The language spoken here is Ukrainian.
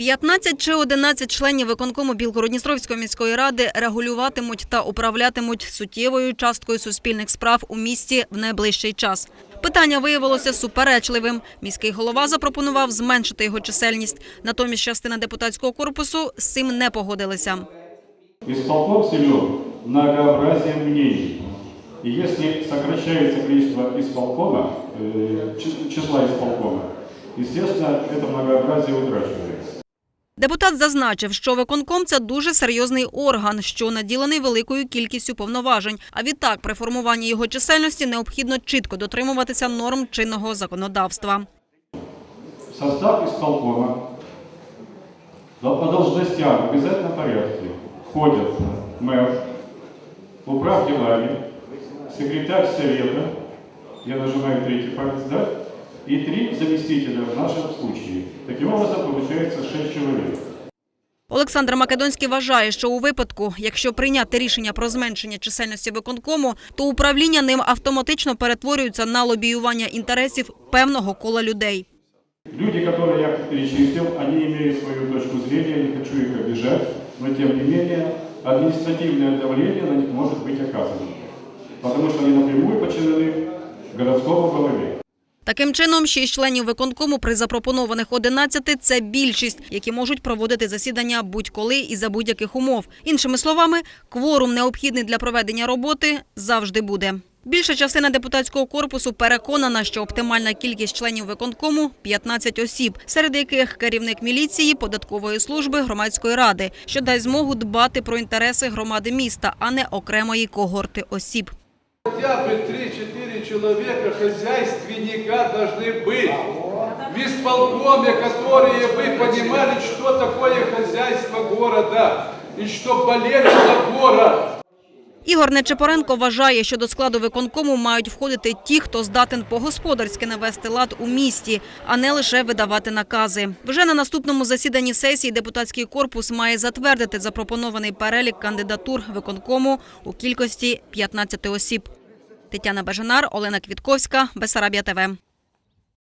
15 чи 11 членів виконкому Білгородністровської міської ради регулюватимуть та управлятимуть суттєвою часткою суспільних справ у місті в найближчий час. Питання виявилося суперечливим. Міський голова запропонував зменшити його чисельність. Натомість частина депутатського корпусу з цим не погодилися. Исполком силен многообразием мнений. И если сокращается количество исполкома, э, чи- числа исполкома, естественно, это многообразие утрачивается. Депутат зазначив, що виконком це дуже серйозний орган, що наділений великою кількістю повноважень. А відтак, при формуванні його чисельності необхідно чітко дотримуватися норм чинного законодавства. Состав исполкома по должностям в обязательном порядке входят мэр, управ делами, секретарь совета, я нажимаю третий палец, да, и три заместителя в нашем случае. Таким образом, получается шесть человек. Олександр Македонський вважає, що у випадку, якщо прийняти рішення про зменшення чисельності виконкому, то управління ним автоматично перетворюється на лобіювання інтересів певного кола людей. Люди, которые я перечислил, они имеют свою точку зрения, не хочу их обижать, но тем не менее административное давление на них может быть оказано. Потому что они напрямую подчинены городскому голове. Таким чином, шість членів виконкому при запропонованих 11 – це більшість, які можуть проводити засідання будь-коли і за будь-яких умов. Іншими словами, кворум, необхідний для проведення роботи, завжди буде. Більша частина депутатського корпусу переконана, що оптимальна кількість членів виконкому – 15 осіб, серед яких керівник міліції, податкової служби, громадської ради, що дасть змогу дбати про інтереси громади міста, а не окремої когорти осіб. 3-4 человека хозяйственника должны быть в исполкоме, которые бы понимали, что такое хозяйство города и что болели за город. Ігор Нечепоренко вважає, що до складу виконкому мають входити ті, хто здатен по-господарськи навести лад у місті, а не лише видавати накази. Вже на наступному засіданні сесії депутатський корпус має затвердити запропонований перелік кандидатур виконкому у кількості 15 осіб. Тетяна Бажанар, Олена Квітковська, Бесарабія ТВ.